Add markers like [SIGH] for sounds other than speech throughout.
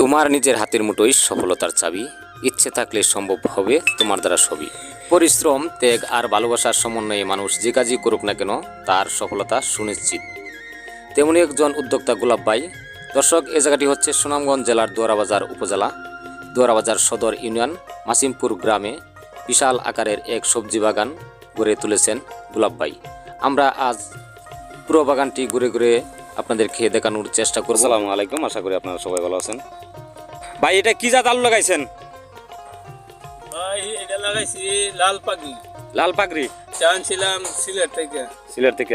তোমার নিজের হাতের মুঠোই সফলতার চাবি। ইচ্ছে থাকলে সম্ভব হবে তোমার দ্বারা সবই পরিশ্রম, ত্যাগ আর ভালোবাসার সমন্বয়ে মানুষ যে কাজই করুক না কেন, তার সফলতা সুনিশ্চিত। তেমনি একজন উদ্যোক্তা গোলাপ ভাই, দর্শক, এ জায়গাটি হচ্ছে সুনামগঞ্জ জেলার দুয়ারাবাজার উপজেলা। দুয়ারাবাজার সদর ইউনিয়ন, মাসিমপুর গ্রামে বিশাল আকারের এক সবজি বাগান গড়ে তুলেছেন গোলাপ ভাই। আমরা আজ পুরো বাগানটি ঘুরে ঘুরে আপনাদেরকে দেখানোর চেষ্টা করব। আসসালামু আলাইকুম, আশা করি আপনারা সবাই ভালো আছেন। ভাই এটা কি জাত আলু লাগাইছেন? ভাই এটা লাগাইছি লাল পাখি লাল পাগড়ি? চানছিলাম সিলেট থেকে। সিলেট থেকে।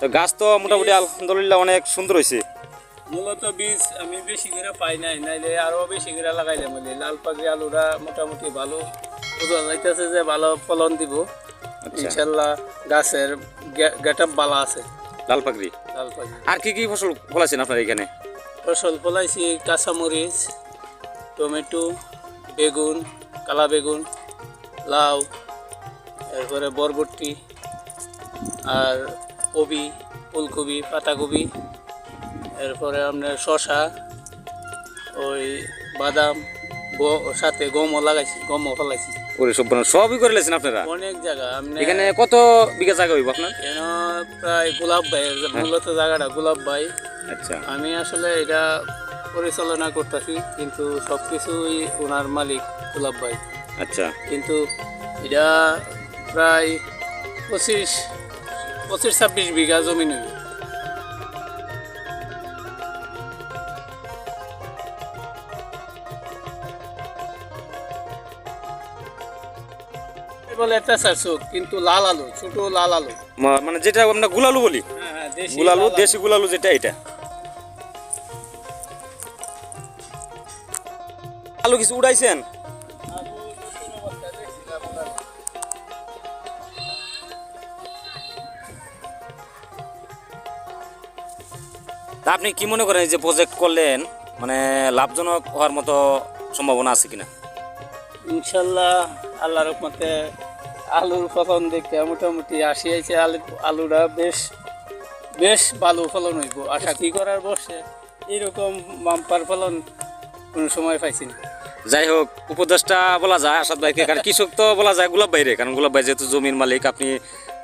তো গাছ তো মোটামুটি আলহামদুলিল্লাহ অনেক সুন্দর হয়েছে। মূলত বীজ আমি বেশি করে পাই নাই নাইলে আরও বেশি করে লাগাইলাম বলে। লাল আলুরা মোটামুটি ভালো। বোঝা যাইতেছে যে ভালো ফলন দিব। আচ্ছা। ইনশাল্লাহ গাছের গেট আপ ভালো আছে। লাল পাগড়ি? লাল পাখি আর কি কি ফসল ফলাইছেন আপনার এখানে? ফসল ফলাইছি কাঁচামরিচ টমেটো বেগুন কালা বেগুন লাউ এরপরে বরবটি আর কবি ফুলকপি পাতাকপি এরপরে আপনার শশা ওই বাদাম সাথে গমও লাগাইছি গমও ফলাইছি। ওরে সব সবই করে লেছেন আপনারা? অনেক জায়গা আপনি এখানে কত বিঘা জায়গা হইব আপনার? কেন প্রায় গোলাপ ভাই মূলত জায়গাটা গোলাপ ভাই। আচ্ছা। আমি আসলে এটা পরিচালনা করতেছি কিন্তু সব কিছুই ওনার মালিক গোলাপ ভাই। আচ্ছা। কিন্তু এটা প্রায় পঁচিশ পঁচিশ ছাব্বিশ বিঘা জমি নেবে। বলে কিন্তু লাল আলু ছোট লাল আলু। মানে যেটা আমরা গুলালু বলি। হ্যাঁ হ্যাঁ গুলালু। দেশি গুলালু যেটা এটা। আলু কিছু উড়াইছেন? আপনি কি মনে করেন যে প্রজেক্ট করলেন মানে লাভজনক হওয়ার মতো সম্ভাবনা আছে কিনা? ইনশাল্লাহ আল্লাহর রহমতে আলুর ফলন দেখে মোটামুটি আসি আইছে আলু, আলুটা বেশ বেশ ভালো ফলন হইব। আশা কি করার বসে? এইরকম বাম্পার ফলন কোনো সময় পাইছি না। যাই হোক উপদেশটা বলা যায় আসাদ ভাইকে কারণ কৃষক তো বলা যায় গোলাপ ভাইরে কারণ গোলাপ ভাই যেহেতু জমির মালিক আপনি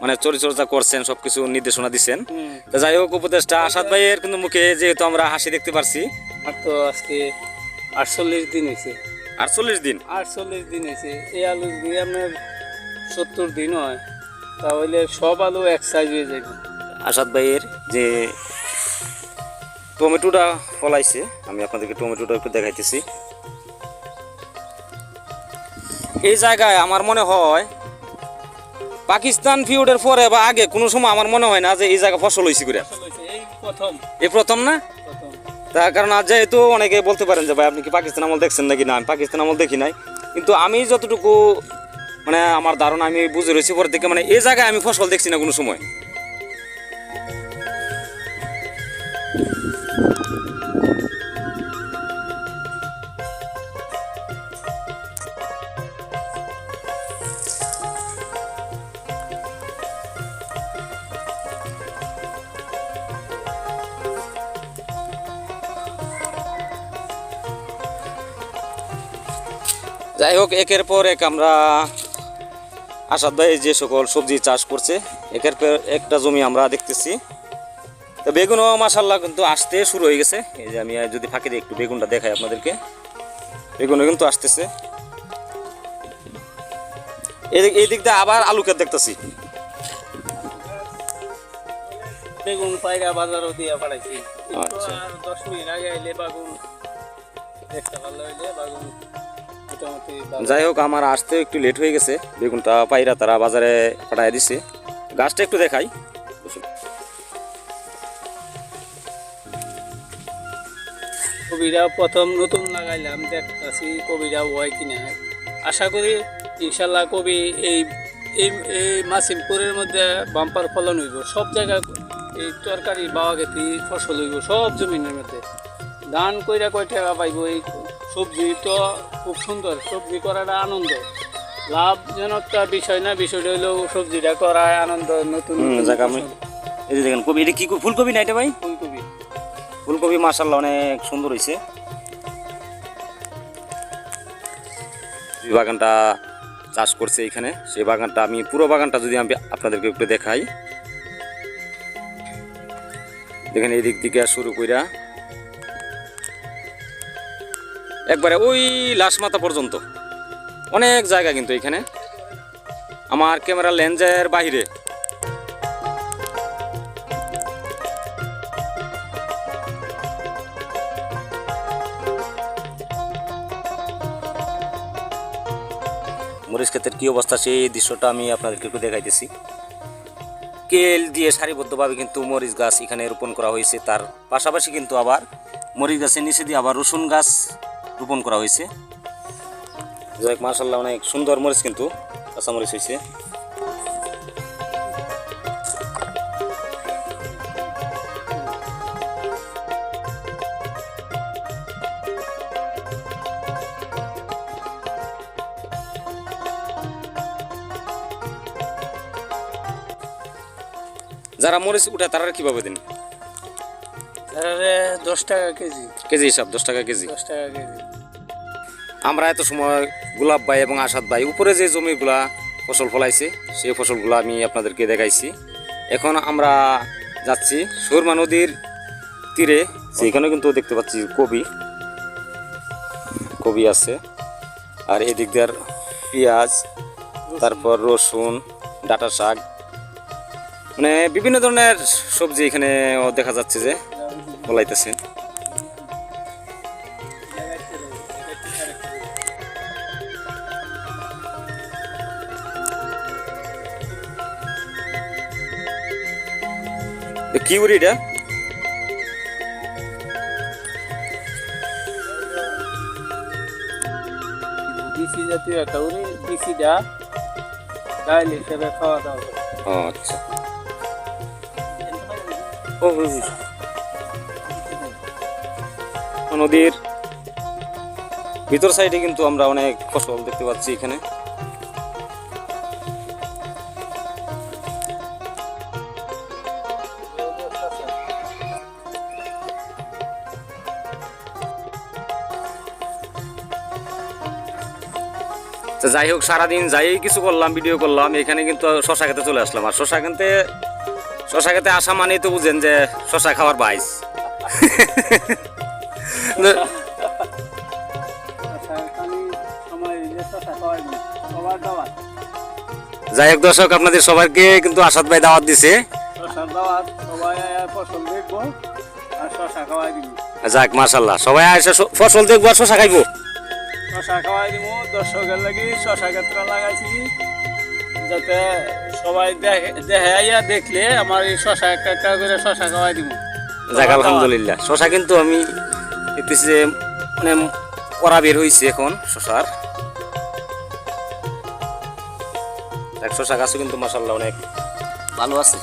মানে পরিচর্যা করছেন সবকিছু নির্দেশনা দিচ্ছেন। তো যাই হোক উপদেশটা আসাদ ভাইয়ের কিন্তু মুখে যেহেতু আমরা হাসি দেখতে পারছি। আর তো আজকে আটচল্লিশ দিন হয়েছে। আটচল্লিশ দিন? আটচল্লিশ দিন হয়েছে। এই আলু যদি আপনার সত্তর দিন হয়। তাহলে সব আলু এক সাইজ হয়ে যাবে। আসাদ ভাইয়ের যে টমেটোটা ফলাইছে আমি আপনাদেরকে টমেটোটা একটু দেখাইতেছি। এই জায়গায় আমার মনে হয় পাকিস্তান ফিউডের পরে বা আগে কোনো সময় আমার মনে হয় না যে এই জায়গা ফসল হয়েছে করে এই প্রথম। না? তার কারণ আজ যেহেতু অনেকে বলতে পারেন যে ভাই আপনি কি পাকিস্তান আমল দেখছেন নাকি না? আমি পাকিস্তান আমল দেখি নাই। কিন্তু আমি যতটুকু মানে আমার ধারণা আমি বুঝে রয়েছি পরে থেকে মানে এই জায়গায় আমি ফসল দেখছি না কোনো সময়। যাই হোক একের পর এক আমরা আসাদ ভাই যে সকল সবজি চাষ করছে একের পর একটা জমি আমরা দেখতেছি। তো বেগুনও মাসাল্লাহ কিন্তু আসতে শুরু হয়ে গেছে। এই যে আমি যদি ফাঁকে দিয়ে একটু বেগুনটা দেখাই আপনাদেরকে। বেগুনও কিন্তু আসতেছে। এদিক এই দিক দিয়ে আবার আলু ক্ষেত দেখতেছি। বেগুন পায়রা বাজারও দিয়ে পাঠাইছি আচ্ছা। দশ মিনিট আগে আইলে বাগুন দেখতে ভালো হইলে বাগুন। যাই হোক আমার আসতে একটু লেট হয়ে গেছে। বেগুনটা পাইরা তারা বাজারে পাঠায় দিছে। গাছটা একটু দেখাই। কবিরা প্রথম নতুন লাগাইলাম দেখতেছি কবিরা হয় কিনা। আশা করি ইনশাল্লাহ কবি এই এই এই মাসিমপুরের মধ্যে বাম্পার ফলন হইব। সব জায়গায় এই তরকারি বাওয়া গেতি ফসল হইব সব জমিনের মধ্যে। ধান কইরা কয় টাকা পাইব এই সবজি তো খুব সুন্দর সবজি করাটা আনন্দ। লাভজনকটা বিষয় না বিষয়টা হলো সবজিটা করা আনন্দ নতুন জায়গা আমি এই যে দেখেন কবি এটা কি ফুলকপি না এটা ভাই? ফুলকপি। ফুলকপি মাসাল্লাহ অনেক সুন্দর হয়েছে বাগানটা চাষ করছে এখানে সেই বাগানটা আমি পুরো বাগানটা যদি আমি আপনাদেরকে একটু দেখাই। দেখেন এই দিক থেকে শুরু কইরা একবারে ওই লাশ মাথা পর্যন্ত। অনেক জায়গা কিন্তু এখানে। আমার ক্যামেরা লেন্সের বাইরে মরিচ ক্ষেতের কী অবস্থা, সেই দৃশ্যটা আমি আপনাদেরকে একটু দেখাইতেছি। কেল দিয়ে সারিবদ্ধভাবে কিন্তু মরিচ গাছ এখানে রোপণ করা হয়েছে। তার পাশাপাশি কিন্তু আবার মরিচ গাছের নিচে দিয়ে আবার রসুন গাছ রোপণ করা হয়েছে। যাই হোক মার্শাল্লাহ অনেক সুন্দর মরিচ কিন্তু, কাঁচা মরিচ হয়েছে। যারা মরিচ উঠে তারা কীভাবে দিন? দশ টাকা কেজি। কেজি হিসাব দশ টাকা কেজি। দশ টাকা কেজি। আমরা এত সময় গোলাপ ভাই এবং আসাদ ভাই উপরে যে জমিগুলা ফসল ফলাইছে সেই ফসলগুলো আমি আপনাদেরকে দেখাইছি। এখন আমরা যাচ্ছি সুরমা নদীর তীরে সেখানে কিন্তু দেখতে পাচ্ছি কবি। কবি আছে। আর এদিক দিয়ে পেঁয়াজ তারপর রসুন ডাটা শাক মানে বিভিন্ন ধরনের সবজি এখানে দেখা যাচ্ছে যে ফলাইতেছে কি উড়ি এটা? বিসি জাতীয় একটা উনি বিসিটা ডাইল হিসেবে খাওয়া দাওয়া। আচ্ছা। ও। নদীর ভিতর সাইডে কিন্তু আমরা অনেক ফসল দেখতে পাচ্ছি এখানে। যাই হোক, সারাদিন যাই কিছু করলাম ভিডিও করলাম, এখানে কিন্তু শশা খেতে চলে আসলাম। আর শশা খেতে শশা খেতে আসা মানেই তো বুঝেন যে শশা খাওয়ার বাইস [LAUGHS] যাই হোক দর্শক আপনাদের সবাইকে কিন্তু আসাদ ভাই দাওয়াত দিছে। যাক মাশাল্লাহ সবাই এসে স- ফসল দেখব আর শশা খাইবো। শশা খাওয়াই দিব দর্শকের লাগি শশা ক্ষেত্রে লাগাইছি যাতে সবাই দেখে আইয়া দেখলে আমার এই শশা একটা একটা করে শশা খাওয়াই দিব যাক আলহামদুলিল্লাহ। শশা কিন্তু আমি দেখতেছি যে মানে করা বের হয়েছে এখন শশার। শশা গাছও কিন্তু মাসাল্লাহ অনেক ভালো আছে।